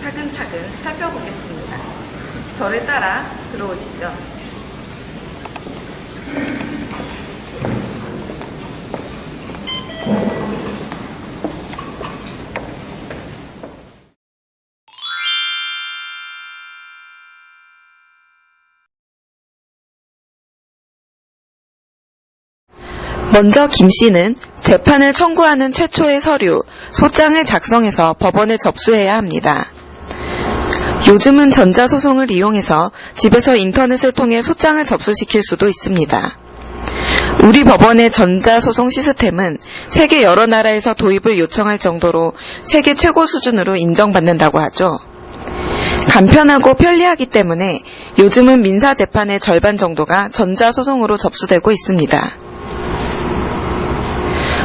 차근차근 살펴보겠습니다. 저를 따라 들어오시죠. 먼저 김 씨는 재판을 청구하는 최초의 서류, 소장을 작성해서 법원에 접수해야 합니다. 요즘은 전자소송을 이용해서 집에서 인터넷을 통해 소장을 접수시킬 수도 있습니다. 우리 법원의 전자소송 시스템은 세계 여러 나라에서 도입을 요청할 정도로 세계 최고 수준으로 인정받는다고 하죠. 간편하고 편리하기 때문에 요즘은 민사재판의 절반 정도가 전자소송으로 접수되고 있습니다.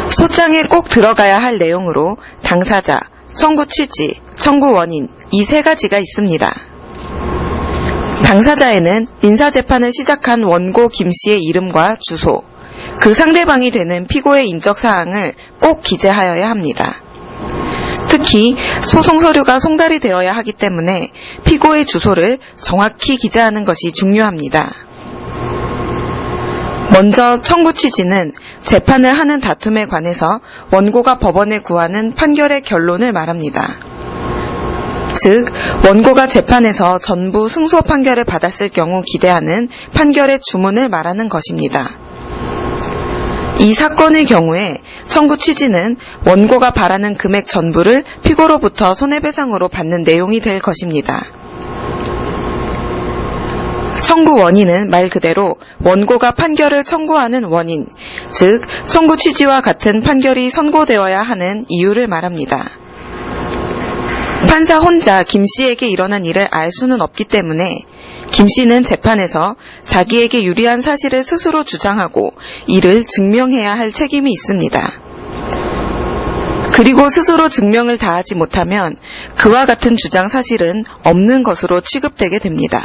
소장에 꼭 들어가야 할 내용으로 당사자, 청구 취지, 청구 원인 이 세 가지가 있습니다. 당사자에는 민사재판을 시작한 원고 김 씨의 이름과 주소, 그 상대방이 되는 피고의 인적 사항을 꼭 기재하여야 합니다. 특히 소송 서류가 송달이 되어야 하기 때문에 피고의 주소를 정확히 기재하는 것이 중요합니다. 먼저 청구 취지는 재판을 하는 다툼에 관해서 원고가 법원에 구하는 판결의 결론을 말합니다. 즉, 원고가 재판에서 전부 승소 판결을 받았을 경우 기대하는 판결의 주문을 말하는 것입니다. 이 사건의 경우에 청구 취지는 원고가 바라는 금액 전부를 피고로부터 손해배상으로 받는 내용이 될 것입니다. 청구 원인은 말 그대로 원고가 판결을 청구하는 원인, 즉 청구 취지와 같은 판결이 선고되어야 하는 이유를 말합니다. 판사 혼자 김 씨에게 일어난 일을 알 수는 없기 때문에 김 씨는 재판에서 자기에게 유리한 사실을 스스로 주장하고 이를 증명해야 할 책임이 있습니다. 그리고 스스로 증명을 다하지 못하면 그와 같은 주장 사실은 없는 것으로 취급되게 됩니다.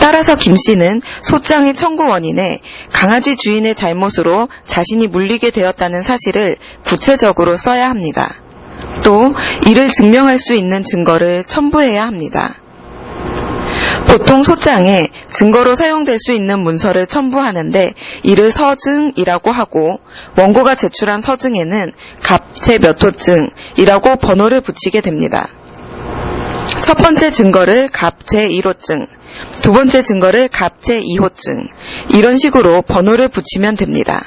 따라서 김 씨는 소장의 청구 원인에 강아지 주인의 잘못으로 자신이 물리게 되었다는 사실을 구체적으로 써야 합니다. 또 이를 증명할 수 있는 증거를 첨부해야 합니다. 보통 소장에 증거로 사용될 수 있는 문서를 첨부하는데 이를 서증이라고 하고 원고가 제출한 서증에는 갑제 몇 호증이라고 번호를 붙이게 됩니다. 첫 번째 증거를 갑제 1호증, 두 번째 증거를 갑제 2호증, 이런 식으로 번호를 붙이면 됩니다.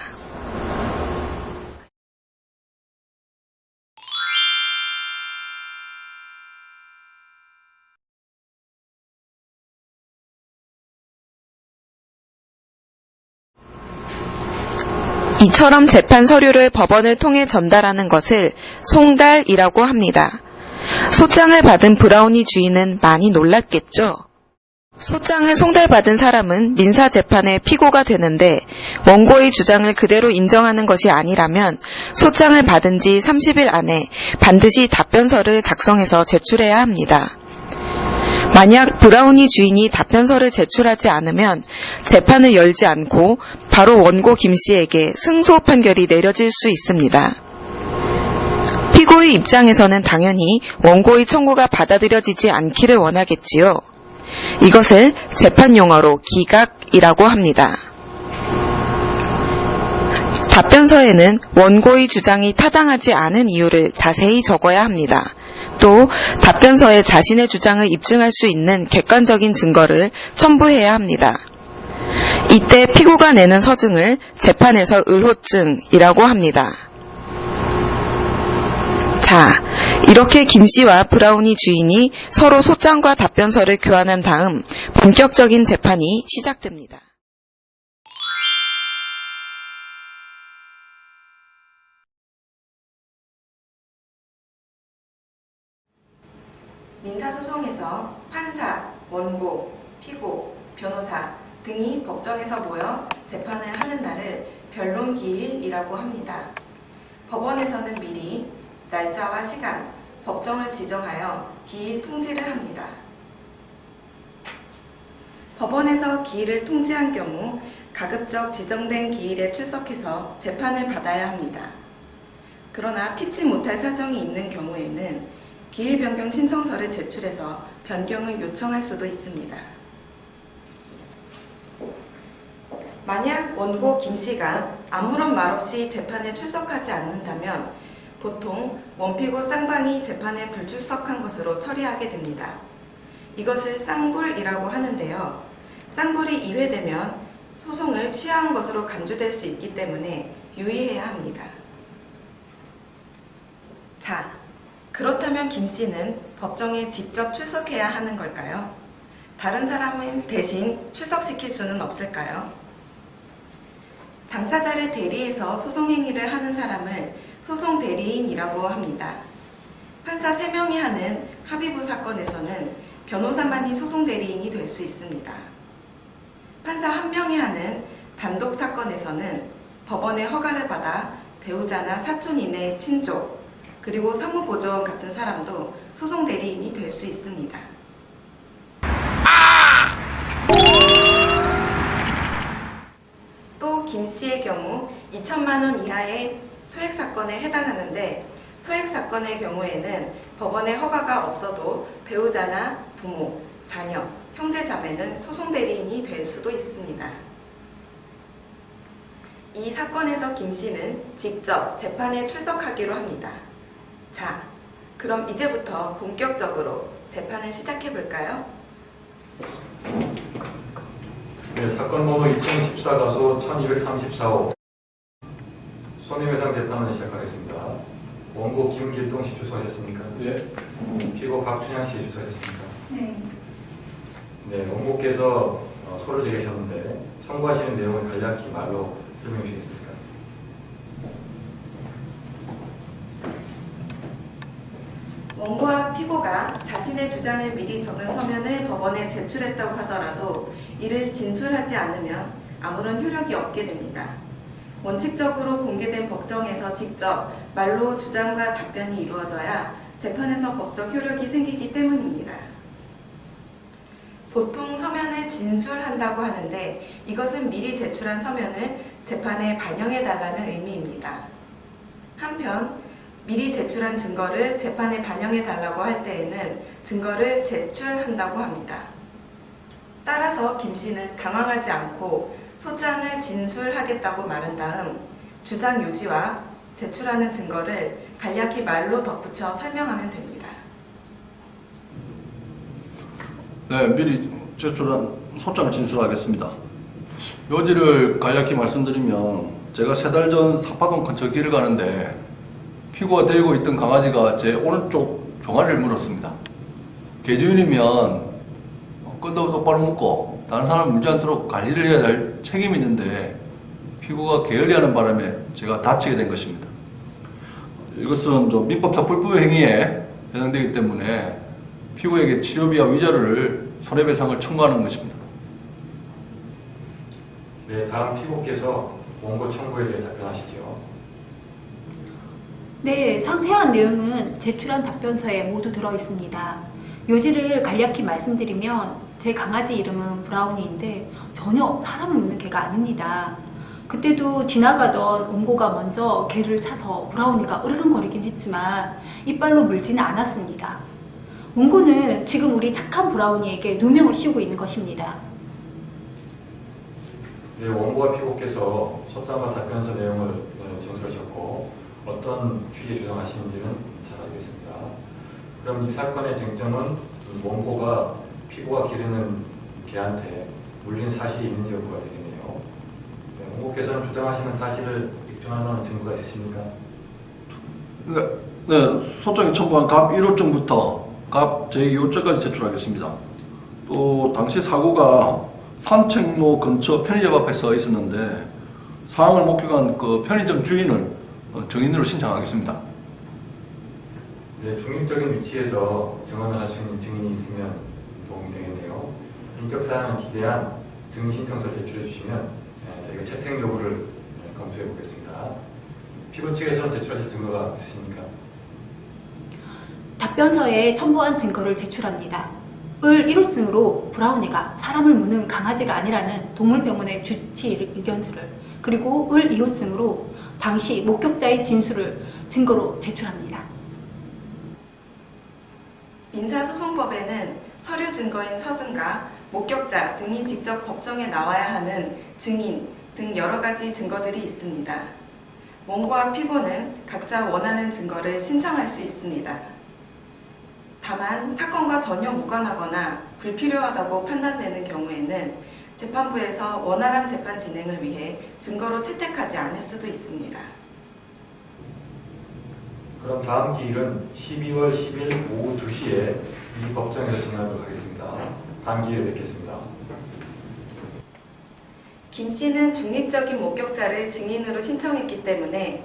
이처럼 재판 서류를 법원을 통해 전달하는 것을 송달이라고 합니다. 소장을 받은 브라우니 주인은 많이 놀랐겠죠? 소장을 송달받은 사람은 민사재판의 피고가 되는데 원고의 주장을 그대로 인정하는 것이 아니라면 소장을 받은 지 30일 안에 반드시 답변서를 작성해서 제출해야 합니다. 만약 브라우니 주인이 답변서를 제출하지 않으면 재판을 열지 않고 바로 원고 김 씨에게 승소 판결이 내려질 수 있습니다. 피고의 입장에서는 당연히 원고의 청구가 받아들여지지 않기를 원하겠지요. 이것을 재판 용어로 기각이라고 합니다. 답변서에는 원고의 주장이 타당하지 않은 이유를 자세히 적어야 합니다. 또 답변서에 자신의 주장을 입증할 수 있는 객관적인 증거를 첨부해야 합니다. 이때 피고가 내는 서증을 재판에서 의호증이라고 합니다. 자, 이렇게 김 씨와 브라우니 주인이 서로 소장과 답변서를 교환한 다음 본격적인 재판이 시작됩니다. 민사소송에서 판사, 원고, 피고, 변호사 등이 법정에서 모여 재판을 하는 날을 변론기일이라고 합니다. 법원에서는 미리 날짜와 시간, 법정을 지정하여 기일 통지를 합니다. 법원에서 기일을 통지한 경우 가급적 지정된 기일에 출석해서 재판을 받아야 합니다. 그러나 피치 못할 사정이 있는 경우에는 기일 변경 신청서를 제출해서 변경을 요청할 수도 있습니다. 만약 원고 김 씨가 아무런 말 없이 재판에 출석하지 않는다면 보통 원피고 쌍방이 재판에 불출석한 것으로 처리하게 됩니다. 이것을 쌍불이라고 하는데요. 쌍불이 이회되면 소송을 취하한 것으로 간주될 수 있기 때문에 유의해야 합니다. 자, 그렇다면 김 씨는 법정에 직접 출석해야 하는 걸까요? 다른 사람을 대신 출석시킬 수는 없을까요? 당사자를 대리해서 소송행위를 하는 사람을 소송 대리인이라고 합니다. 판사 3명이 하는 합의부 사건에서는 변호사만이 소송 대리인이 될 수 있습니다. 판사 1명이 하는 단독 사건에서는 법원의 허가를 받아 배우자나 사촌 이내의 친족, 그리고 사무보조원 같은 사람도 소송 대리인이 될 수 있습니다. 또 김 씨의 경우 2천만 원 이하의 소액 사건에 해당하는데 소액 사건의 경우에는 법원의 허가가 없어도 배우자나 부모, 자녀, 형제 자매는 소송 대리인이 될 수도 있습니다. 이 사건에서 김 씨는 직접 재판에 출석하기로 합니다. 자, 그럼 이제부터 본격적으로 재판을 시작해 볼까요? 네, 사건 번호 2014 가소 1234호 손해배상 재판을 시작하겠습니다. 원고 김길동 씨 주소하셨습니까? 예. 피고 박춘향 씨 주소하셨습니까? 네. 네, 원고께서 어, 소를 제기하셨는데 청구하시는 내용을 간략히 말로 설명해 주시겠습니까? 원고와 피고가 자신의 주장을 미리 적은 서면을 법원에 제출했다고 하더라도 이를 진술하지 않으면 아무런 효력이 없게 됩니다. 원칙적으로 공개된 법정에서 직접 말로 주장과 답변이 이루어져야 재판에서 법적 효력이 생기기 때문입니다. 보통 서면을 진술한다고 하는데 이것은 미리 제출한 서면을 재판에 반영해 달라는 의미입니다. 한편 미리 제출한 증거를 재판에 반영해 달라고 할 때에는 증거를 제출한다고 합니다. 따라서 김 씨는 당황하지 않고 소장을 진술하겠다고 말한 다음 주장 요지와 제출하는 증거를 간략히 말로 덧붙여 설명하면 됩니다. 네, 미리 제출한 소장 진술하겠습니다. 요지를 간략히 말씀드리면 제가 세 달 전 사파동 근처 길을 가는데 피고가 데리고 있던 강아지가 제 오른쪽 종아리를 물었습니다. 개주인이면 끈도 똑바로 묶고 다른 사람 물지 않도록 관리를 해야 될 책임이 있는데 피고가 게을리하는 바람에 제가 다치게 된 것입니다. 이것은 좀 민법상 불법 행위에 해당되기 때문에 피고에게 치료비와 위자료를 손해배상을 청구하는 것입니다. 네, 다음 피고께서 원고 청구에 대해 답변하시죠. 네, 상세한 내용은 제출한 답변서에 모두 들어 있습니다. 요지를 간략히 말씀드리면 제 강아지 이름은 브라우니인데 전혀 사람을 묻는 개가 아닙니다. 그때도 지나가던 원고가 먼저 개를 차서 브라우니가 으르렁거리긴 했지만 이빨로 물지는 않았습니다. 원고는 지금 우리 착한 브라우니에게 누명을 씌우고 있는 것입니다. 네, 원고와 피고께서 소장과 답변서 내용을 어, 정설하셨고 어떤 취지에 주장하시는지는 잘 알겠습니다. 그럼 이 사건의 쟁점은 이 원고가 피고가 기르는 개한테 물린 사실이 있는지 여부가 되겠네요. 네, 원고께서는 주장하시는 사실을 입증하는 증거가 있으십니까? 네, 네, 소장이 첨부한 갑 1호증부터 갑 제2호증까지 제출하겠습니다. 또 당시 사고가 산책로 근처 편의점 앞에 서 있었는데 상황을 목격한 그 편의점 주인을 어, 증인으로 신청하겠습니다. 네, 중립적인 위치에서 증언을 할 수 있는 증인이 있으면 도움이 되겠네요. 인적 사항을 기재한 증인 신청서 제출해 주시면 네, 저희가 채택 여부를 네, 검토해 보겠습니다. 피고 측에서는 제출하실 증거가 있으십니까? 답변서에 첨부한 증거를 제출합니다. 을 1호증으로 브라운이가 사람을 무는 강아지가 아니라는 동물병원의 주치 의견서를 그리고 을 2호증으로 당시 목격자의 진술을 증거로 제출합니다. 민사소송법에는 서류 증거인 서증과 목격자 등이 직접 법정에 나와야 하는 증인 등 여러 가지 증거들이 있습니다. 원고와 피고는 각자 원하는 증거를 신청할 수 있습니다. 다만 사건과 전혀 무관하거나 불필요하다고 판단되는 경우에는 재판부에서 원활한 재판 진행을 위해 증거로 채택하지 않을 수도 있습니다. 그럼 다음 기일은 12월 10일 오후 2시에 이 법정에서 진행하도록 하겠습니다. 다음 기회에 뵙겠습니다. 김 씨는 중립적인 목격자를 증인으로 신청했기 때문에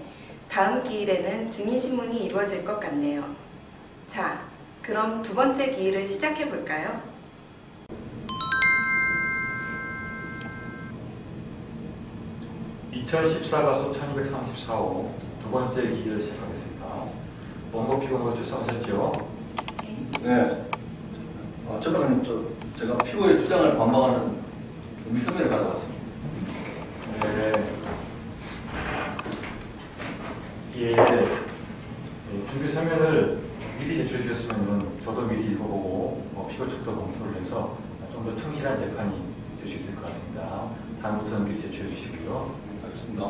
다음 기일에는 증인 신문이 이루어질 것 같네요. 자, 그럼 두 번째 기일을 시작해 볼까요? (2014가소 1234호) 두 번째 기일을 시작하겠습니다. 원고 피고가 출석하셨죠? 네. 아, 재판장님, 저, 제가 피고의 주장을 반박하는 준비 서면을 가져왔습니다. 네. 예. 예, 준비 서면을 미리 제출해 주셨으면 저도 미리 읽어보고 뭐 피고 측도 검토를 해서 좀 더 충실한 재판이 될 수 있을 것 같습니다. 다음부터는 미리 제출해 주시고요. 알겠습니다.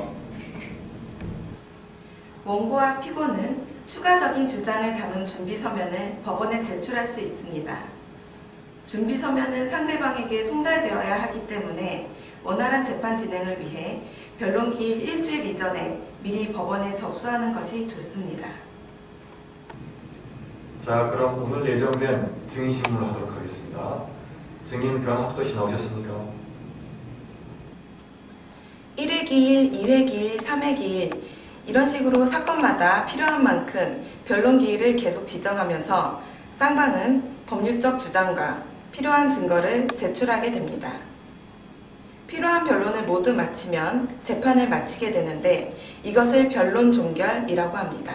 원고와 피고는 추가적인 주장을 담은 준비 서면을 법원에 제출할 수 있습니다. 준비 서면은 상대방에게 송달되어야 하기 때문에 원활한 재판 진행을 위해 변론 기일 일주일 이전에 미리 법원에 접수하는 것이 좋습니다. 자, 그럼 오늘 예정된 증인 신문을 하도록 하겠습니다. 증인 변학도 씨 나오셨습니까? 1회 기일, 2회 기일, 3회 기일 이런 식으로 사건마다 필요한 만큼 변론 기일을 계속 지정하면서 쌍방은 법률적 주장과 필요한 증거를 제출하게 됩니다. 필요한 변론을 모두 마치면 재판을 마치게 되는데 이것을 변론 종결이라고 합니다.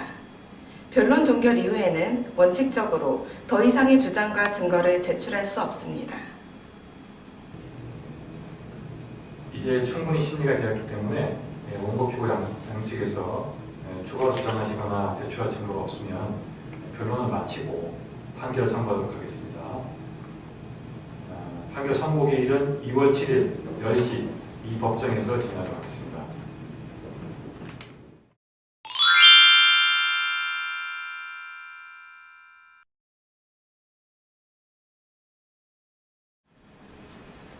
변론 종결 이후에는 원칙적으로 더 이상의 주장과 증거를 제출할 수 없습니다. 이제 충분히 심리가 되었기 때문에 예, 원고 피고 양, 양 측에서 예, 추가로 주장하시거나 제출할 증거가 없으면 변론을 마치고 판결을 선고하도록 하겠습니다. 아, 판결 선고 기일은 2월 7일 10시 이 법정에서 진행하도록 하겠습니다.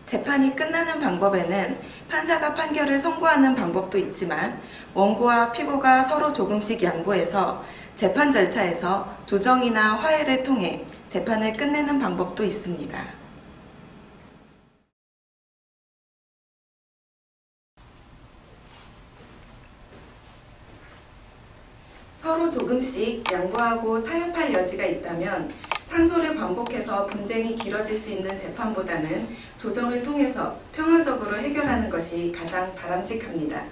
재판이 끝나는 방법에는 판사가 판결을 선고하는 방법도 있지만 원고와 피고가 서로 조금씩 양보해서 재판 절차에서 조정이나 화해를 통해 재판을 끝내는 방법도 있습니다. 서로 조금씩 양보하고 타협할 여지가 있다면 상소를 반복해서 분쟁이 길어질 수 있는 재판보다는 조정을 통해서 평화적으로 해결하는 것이 가장 바람직합니다.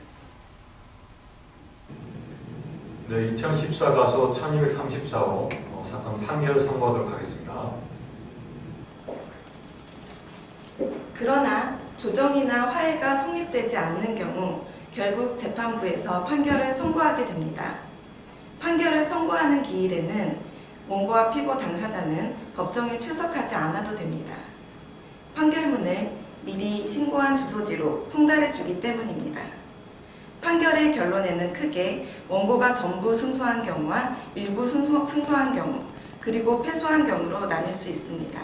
네, 2014가소 1234호 어, 사건 판결을 선고하도록 하겠습니다. 그러나 조정이나 화해가 성립되지 않는 경우 결국 재판부에서 판결을 선고하게 됩니다. 판결을 선고하는 기일에는 원고와 피고 당사자는 법정에 출석하지 않아도 됩니다. 판결문을 미리 신고한 주소지로 송달해 주기 때문입니다. 판결의 결론에는 크게 원고가 전부 승소한 경우와 일부 승소, 승소한 경우, 그리고 패소한 경우로 나뉠 수 있습니다.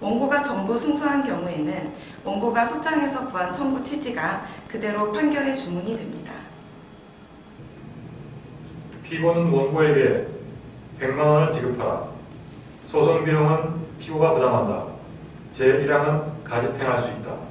원고가 전부 승소한 경우에는 원고가 소장에서 구한 청구 취지가 그대로 판결의 주문이 됩니다. 피고는 원고에게 100만 원을 지급하라. 소송 비용은 피고가 부담한다. 제1항은 가집행할 수 있다.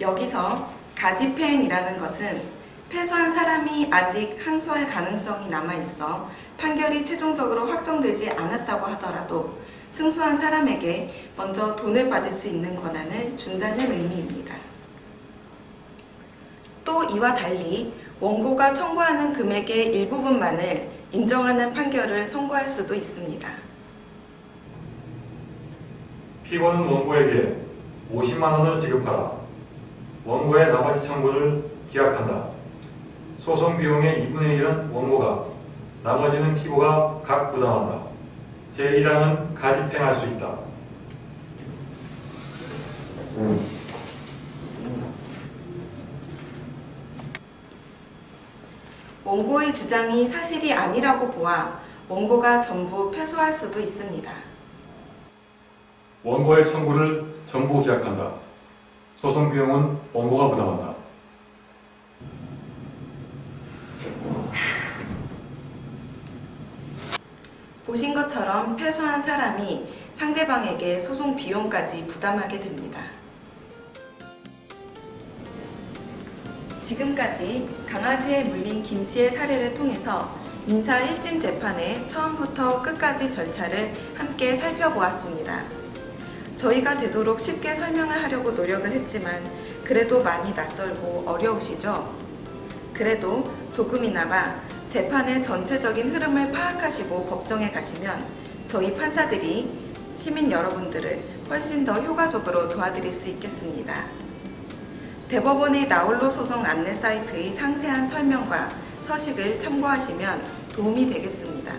여기서 가집행이라는 것은 패소한 사람이 아직 항소할 가능성이 남아 있어 판결이 최종적으로 확정되지 않았다고 하더라도 승소한 사람에게 먼저 돈을 받을 수 있는 권한을 준다는 의미입니다. 또 이와 달리 원고가 청구하는 금액의 일부분만을 인정하는 판결을 선고할 수도 있습니다. 피고는 원고에게 50만 원을 지급하라. 원고의 나머지 청구를 기각한다. 소송 비용의 2분의 1은 원고가, 나머지는 피고가 각 부담한다. 제1항은 가집행할 수 있다. 원고의 주장이 사실이 아니라고 보아 원고가 전부 패소할 수도 있습니다. 원고의 청구를 전부 기각한다. 소송 비용은 원고가 부담한다. 보신 것처럼 패소한 사람이 상대방에게 소송 비용까지 부담하게 됩니다. 지금까지 강아지에 물린 김 씨의 사례를 통해서 민사 1심 재판의 처음부터 끝까지 절차를 함께 살펴보았습니다. 저희가 되도록 쉽게 설명을 하려고 노력을 했지만 그래도 많이 낯설고 어려우시죠? 그래도 조금이나마 재판의 전체적인 흐름을 파악하시고 법정에 가시면 저희 판사들이 시민 여러분들을 훨씬 더 효과적으로 도와드릴 수 있겠습니다. 대법원의 나홀로 소송 안내 사이트의 상세한 설명과 서식을 참고하시면 도움이 되겠습니다.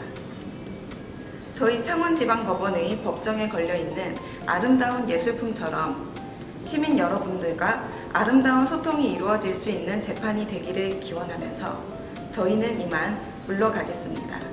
저희 창원지방법원의 법정에 걸려있는 아름다운 예술품처럼 시민 여러분들과 아름다운 소통이 이루어질 수 있는 재판이 되기를 기원하면서 저희는 이만 물러가겠습니다.